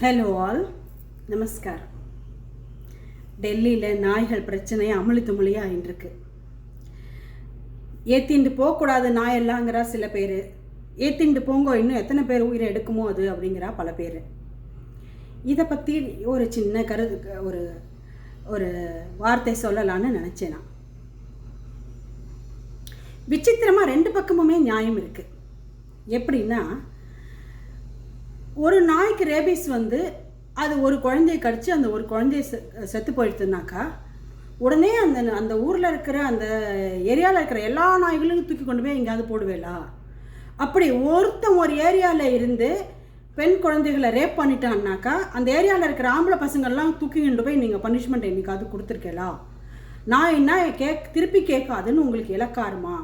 Hello all நமஸ்கார் டெல்லியில் நாய்கள் பிரச்சனை அமளி துமளி ஆயின்ட்டுருக்கு ஏத்திண்டு போகக்கூடாது நாயெல்லாங்கிறா சில பேர். ஏத்திண்டு போங்கோ இன்னும் எத்தனை பேர் உயிரை எடுக்குமோ அது அப்படிங்கிறா பல பேர். இதை பற்றி ஒரு சின்ன கருது ஒரு ஒரு வார்த்தை சொல்லலான்னு நினச்சேன் நான். விசித்திரமாக ரெண்டு பக்கமுமே நியாயம் இருக்குது எப்படின்னா ஒரு நாய்க்கு ரேபிஸ் வந்து அது ஒரு குழந்தைய கடிச்சு அந்த ஒரு குழந்தைய செத்து போயிடுதுனாக்கா உடனே அந்த அந்த ஊரில் இருக்கிற அந்த ஏரியாவில் இருக்கிற எல்லா நாய்களையும் தூக்கி கொண்டு போய் எங்கேயாவது போடுவேலா? அப்படி ஒருத்தன் ஒரு ஏரியாவில் இருந்து பெண் குழந்தைகளை ரேப் பண்ணிட்டான்னாக்கா அந்த ஏரியாவில் இருக்கிற ஆம்பளை பசங்கள்லாம் தூக்கி கொண்டு போய் நீங்கள் பனிஷ்மெண்ட் என்னைக்காவது கொடுத்துருக்கலா? நான் என்ன கேக் திருப்பி கேட்காதுன்னு உங்களுக்கு இலக்காருமா?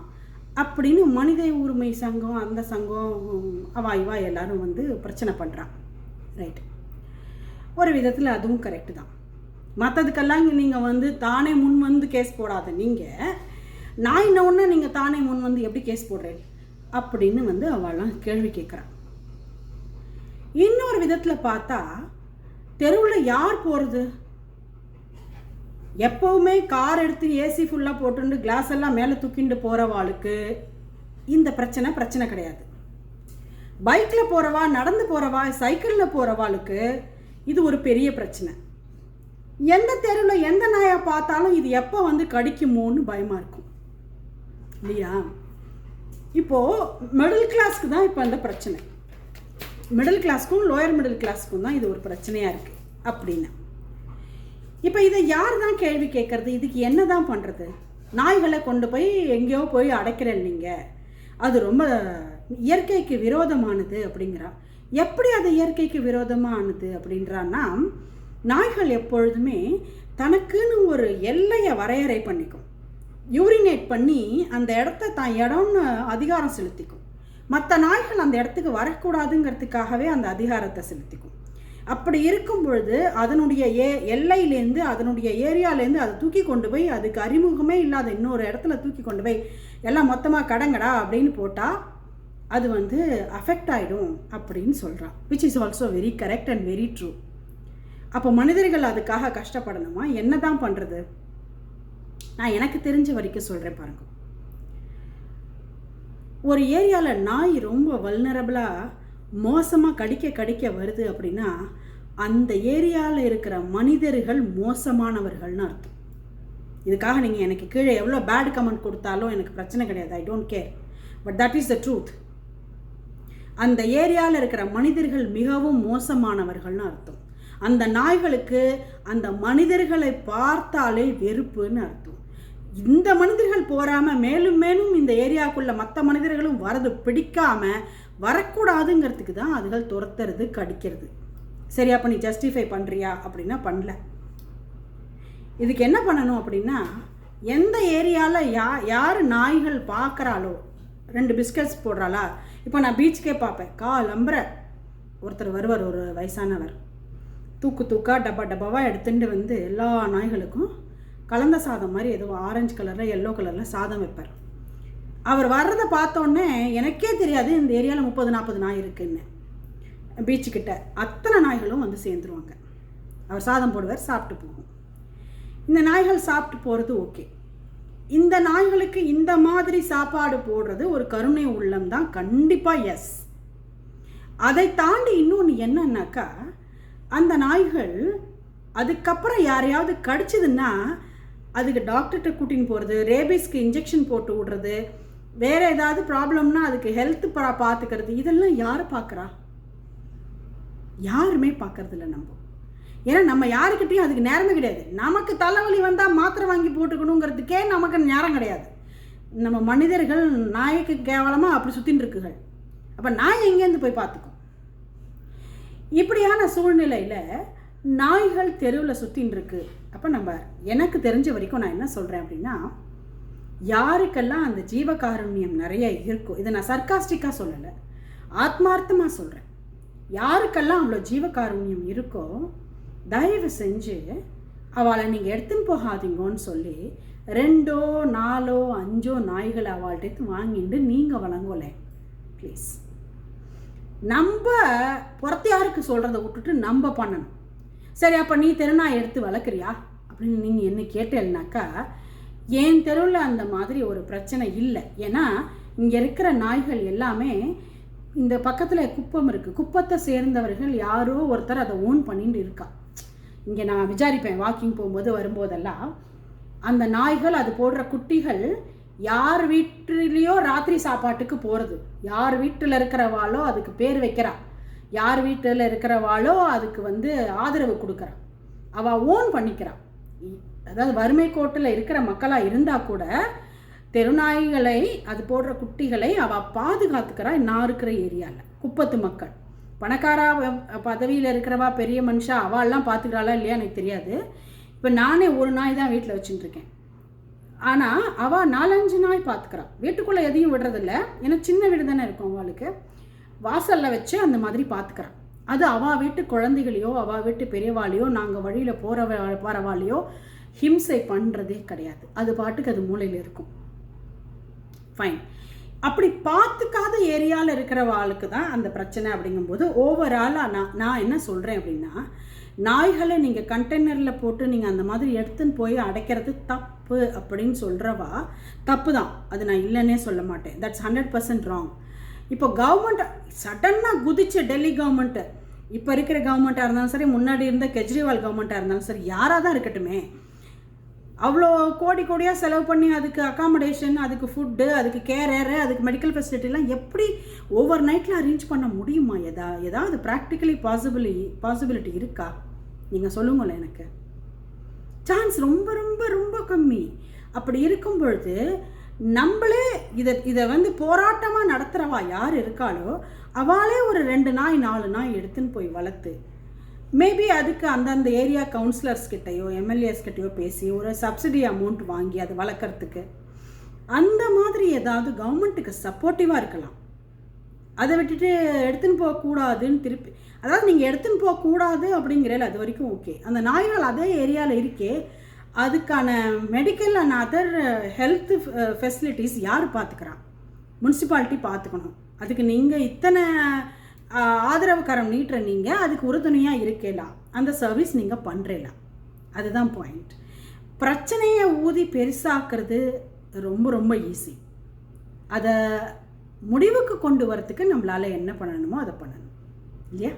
அப்படின்னு மனித உரிமை சங்கம் அந்த சங்கம் அவா இவா எல்லாரும் வந்து பிரச்சனை பண்ணுறான் ரைட் ஒரு விதத்தில் அதுவும் கரெக்டு தான். மற்றதுக்கெல்லாம் நீங்கள் வந்து தானே முன் வந்து கேஸ் போடாத நீங்கள் நான் என்ன ஒன்று நீங்கள் தானே முன் வந்து எப்படி கேஸ் போடுறேன்? அப்படின்னு வந்து அவெல்லாம் கேள்வி கேட்குறான் இன்னொரு விதத்தில் பார்த்தா தெருவில் யார் போகிறது எப்போவுமே கார் எடுத்து ஏசி ஃபுல்லாக போட்டுட்டு கிளாஸ் எல்லாம் மேலே தூக்கிட்டு போகிறவாளுக்கு இந்த பிரச்சனை பிரச்சனை கிடையாது. பைக்கில் போகிறவா நடந்து போகிறவா சைக்கிளில் போகிறவாளுக்கு இது ஒரு பெரிய பிரச்சனை. எந்த தெருவில் எந்த நாயை பார்த்தாலும் இது எப்போ வந்து கடிக்குமோன்னு பயமாக இருக்கும். இல்லையா? இப்போது மிடில் கிளாஸ்க்கு தான் இப்போ அந்த பிரச்சனை. மிடில் கிளாஸ்க்கும் லோயர் மிடில் கிளாஸ்க்கும் தான் இது ஒரு பிரச்சனையாக இருக்குது அப்படின்னு இப்போ இதை யார் தான் கேள்வி கேட்குறது? இதுக்கு என்ன தான் பண்ணுறது நாய்களை கொண்டு போய் எங்கேயோ போய் அடைக்கிறேன் நீங்கள் அது ரொம்ப இயற்கைக்கு விரோதமானது அப்படிங்கிறா. எப்படி அது இயற்கைக்கு விரோதமானது அப்படின்றான்னா நாய்கள் எப்பொழுதுமே தனக்குன்னு ஒரு எல்லையை வரையறை பண்ணிக்கும். யூரினேட் பண்ணி அந்த இடத்த தான் இடம்னு அதிகாரம் செலுத்திக்கும். மற்ற நாய்கள் அந்த இடத்துக்கு வரக்கூடாதுங்கிறதுக்காகவே அந்த அதிகாரத்தை செலுத்திக்கும். அப்படி இருக்கும் பொழுது அதனுடைய ஏ எல்லையிலேருந்து அதனுடைய ஏரியாலேருந்து அதை தூக்கி கொண்டு போய் அதுக்கு அறிமுகமே இல்லாத இன்னொரு இடத்துல தூக்கி கொண்டு போய் எல்லாம் மொத்தமாக கடங்கடா அப்படின்னு போட்டால் அது வந்து அஃபெக்ட் ஆகிடும் அப்படின்னு சொல்கிறான் which is also very correct and very true அப்போ மனிதர்கள் அதுக்காக கஷ்டப்படணுமா? என்ன தான் பண்ணுறது நான் எனக்கு தெரிஞ்ச வரைக்கும் சொல்கிறேன் பாருங்கள் ஒரு ஏரியாவில் நாய் ரொம்ப வல்னரபிளாக மோசமாக கடிக்க கடிக்க வருது அப்படின்னா அந்த ஏரியாவில் இருக்கிற மனிதர்கள் மோசமானவர்கள்னு அர்த்தம். இதுக்காக நீங்கள் எனக்கு கீழே எவ்வளோ பேட் கமெண்ட் கொடுத்தாலும் எனக்கு பிரச்சனை கிடையாது. I don't care but that is the truth அந்த ஏரியாவில் இருக்கிற மனிதர்கள் மிகவும் மோசமானவர்கள்னு அர்த்தம். அந்த நாய்களுக்கு அந்த மனிதர்களை பார்த்தாலே வெறுப்புன்னு அர்த்தம். இந்த மனிதர்கள் போகாமல் மேலும் மேலும் இந்த ஏரியாவுக்குள்ள மற்ற மனிதர்களும் வரது பிடிக்காமல் வரக்கூடாதுங்கிறதுக்கு தான் அதுகள் துரத்துறது கடிக்கிறது. சரி அப்போ நீ ஜஸ்டிஃபை பண்ணுறியா அப்படின்னா பண்ணல. இதுக்கு என்ன பண்ணணும் அப்படின்னா எந்த ஏரியாவில் யா யார் நாய்கள் பார்க்குறாளோ ரெண்டு பிஸ்கட்ஸ் போடுறாளா? இப்போ நான் பீச்சுக்கே பார்ப்பேன் கால் அம்புற ஒருத்தர் வருவார் ஒரு வயசானவர். தூக்கு தூக்கா டப்பா டப்பாவாக எடுத்துட்டு வந்து எல்லா நாய்களுக்கும் கலந்த சாதம் மாதிரி ஏதோ ஆரஞ்சு கலரில் எல்லோ கலரில் சாதம் வைப்பார். அவர் வர்றதை பார்த்தோன்னே எனக்கே தெரியாது இந்த ஏரியாவில் முப்பது நாற்பது நாய் இருக்குன்னு. பீச்சுக்கிட்ட அத்தனை நாய்களும் வந்து சேர்ந்துருவாங்க. அவர் சாதம் போடுவார் சாப்பிட்டு போகும் இந்த நாய்கள் சாப்பிட்டு போகிறது ஓகே. இந்த நாய்களுக்கு இந்த மாதிரி சாப்பாடு போடுறது ஒரு கருணை உள்ளம் தான் கண்டிப்பாக எஸ் அதை தாண்டி இன்னொன்று என்னன்னாக்கா அந்த நாய்கள் அதுக்கப்புறம் யாரையாவது கடிச்சதுன்னா அதுக்கு டாக்டர்கிட்ட கூட்டின்னு போகிறது ரேபிஸ்க்கு இன்ஜெக்ஷன் போட்டு விடுறது வேறு ஏதாவது ப்ராப்ளம்னா அதுக்கு ஹெல்த் பா பார்த்துக்கிறது இதெல்லாம் யார் பார்க்குறா யாருமே பார்க்கறதில்ல நம்ம. ஏன்னா நம்ம யாருக்கிட்டையும் அதுக்கு நேரமே கிடையாது. நமக்கு தலைவலி வந்தால் மாத்திரை வாங்கி போட்டுக்கணுங்கிறதுக்கே நமக்கு நேரம் கிடையாது. நம்ம மனிதர்கள் நாய்க்கு கேவலமாக அப்படி சுற்றின்னு இருக்குகள். அப்போ நாய் எங்கேருந்து போய் பார்த்துக்கும் இப்படியான சூழ்நிலையில் நாய்கள் தெருவில் சுற்றின்னு இருக்கு. அப்போ நம்ம எனக்கு தெரிஞ்ச வரைக்கும் நான் என்ன சொல்கிறேன் அப்படின்னா யாருக்கெல்லாம் அந்த ஜீவகாருண்யம் நிறைய இருக்கும் இதை நான் சர்க்காஸ்டிக்காக சொல்லலை ஆத்மார்த்தமாக சொல்கிறேன் யாருக்கெல்லாம் அவ்வளோ ஜீவகாருண்யம் இருக்கோ தயவு செஞ்சு அவளை நீங்கள் எடுத்துன்னு போகாதீங்கன்னு சொல்லி ரெண்டோ நாலோ அஞ்சோ நாய்களை அவள்கிட்ட வாங்கிட்டு நீங்கள் வழங்கலை ப்ளீஸ் நம்ம புறத்தையாருக்கு சொல்கிறத விட்டுட்டு நம்ம பண்ணணும். சரி அப்போ நீ திருநாய் எடுத்து வளர்க்குறியா? அப்படின்னு நீங்கள் என்ன கேட்டேன்னாக்கா என் தெருவில் அந்த மாதிரி ஒரு பிரச்சனை இல்லை. ஏன்னா இங்கே இருக்கிற நாய்கள் எல்லாமே இந்த பக்கத்தில் குப்பம் இருக்குது குப்பத்தை சேர்ந்தவர்கள் யாரோ ஒருத்தர் அதை ஓன் பண்ணிட்டு இருக்கா. இங்கே நான் விசாரிப்பேன். வாக்கிங் போகும்போது வரும்போதெல்லாம் அந்த நாய்கள் அது போடுற குட்டிகள் யார் வீட்டிலேயோ ராத்திரி சாப்பாட்டுக்கு போகிறது யார் வீட்டில் இருக்கிறவாளோ அதுக்கு பேர் வைக்கிறா. யார் வீட்டில் இருக்கிறவாளோ அதுக்கு வந்து ஆதரவு கொடுக்குறா. அவள் ஓன் பண்ணிக்கிறான் அதாவது வறுமை கோட்டில் இருக்கிற மக்களாக இருந்தால் கூட தெருநாய்களை அது போடுற குட்டிகளை அவள் பாதுகாத்துக்கிறா நான் இருக்கிற ஏரியாவில் குப்பத்து மக்கள். பணக்காரா பதவியில் இருக்கிறவா பெரிய மனுஷா அவள்லாம் பார்த்துக்கிறாளா இல்லையா எனக்கு தெரியாது. இப்போ நானே ஒரு நாய் தான் வீட்டில் வச்சுட்டுருக்கேன். ஆனால் அவள் நாலஞ்சு நாய் பார்த்துக்கிறான் வீட்டுக்குள்ளே எதையும் விடுறதில்ல. ஏன்னா சின்ன வீடு தானே இருக்கும் அவளுக்கு. வாசலில் வச்சு அந்த மாதிரி பார்த்துக்கிறான் அது அவள் வீட்டு குழந்தைகளையோ அவள் வீட்டு பெரியவாளையோ நாங்கள் வழியில் போகிற போகிறவாளையோ ஹிம்சை பண்ணுறதே கிடையாது. அது பாட்டுக்கு அது மூளையில் இருக்கும். ஃபைன் அப்படி பார்த்துக்காத ஏரியாவில் இருக்கிறவாளுக்கு தான் அந்த பிரச்சனை அப்படிங்கும்போது ஓவராலாக நான் நான் என்ன சொல்கிறேன் அப்படின்னா நாய்களை நீங்கள் கண்டெய்னரில் போட்டு நீங்கள் அந்த மாதிரி எடுத்துன்னு போய் அடைக்கிறது தப்பு அப்படின்னு சொல்கிறவா தப்பு தான் அது நான் இல்லைன்னே சொல்ல மாட்டேன். தட்ஸ் ஹண்ட்ரட் பர்சன்ட் ராங் இப்போ கவர்மெண்ட் சடனாக குதிச்சு டெல்லி கவர்மெண்ட்டு இப்போ இருக்கிற கவர்மெண்ட்டாக இருந்தாலும் சரி முன்னாடி இருந்த கெஜ்ரிவால் கவர்மெண்ட்டாக இருந்தாலும் சரி யாராக தான் இருக்கட்டுமே அவ்வளோ கோடி கோடியாக செலவு பண்ணி அதுக்கு அக்காமடேஷன் அதுக்கு ஃபுட்டு அதுக்கு கேரரு அதுக்கு மெடிக்கல் ஃபெசிலிட்டிலாம் எப்படி ஓவர் நைட்டில் அரேஞ்ச் பண்ண முடியுமா? எதா ஏதாவது ப்ராக்டிக்கலி பாசிபிளி பாசிபிலிட்டி இருக்கா? நீங்கள் சொல்லுங்களேன் எனக்கு. சான்ஸ் ரொம்ப ரொம்ப ரொம்ப கம்மி. அப்படி இருக்கும் பொழுது நம்மளே இதை இதை வந்து போராட்டமாக நடத்துகிறவா யார் இருக்காளோ அவளே ஒரு ரெண்டு நாய் நாலு நாய் எடுத்துன்னு போய் வளர்த்து மேபி அதுக்கு அந்தந்த ஏரியா கவுன்சிலர்ஸ் கிட்டயோ எம்எல்ஏஸ் கிட்டயோ பேசி ஒரு சப்சிடி அமௌண்ட் வாங்கி அதை வளர்க்குறதுக்கு அந்த மாதிரி ஏதாவது கவர்மெண்ட்டுக்கு சப்போர்ட்டிவாக இருக்கலாம். அதை விட்டுட்டு எடுத்துன்னு போகக்கூடாதுன்னு திருப்பி அதாவது நீங்கள் எடுத்துன்னு போகக்கூடாது அப்படிங்கிறல அது வரைக்கும் ஓகே அந்த நாய்கள் அதே ஏரியாவில் இருக்கே அதுக்கான medical and other health facilities யார் பார்த்துக்கிறான் முனிசிபாலிட்டி பார்த்துக்கணும் அதுக்கு நீங்கள் இத்தனை ஆதரவு கரம் நீட்டுற நீங்கள் அதுக்கு உறுதுணையாக இருக்கலாம் அந்த சர்வீஸ் நீங்கள் பண்ணுறலாம் அதுதான் பாயிண்ட் பிரச்சனையை ஊதி பெருசாக்குறது ரொம்ப ரொம்ப ஈஸி அதை முடிவுக்கு கொண்டு வரத்துக்கு நம்மளால் என்ன பண்ணணுமோ அதை பண்ணணும். இல்லையா?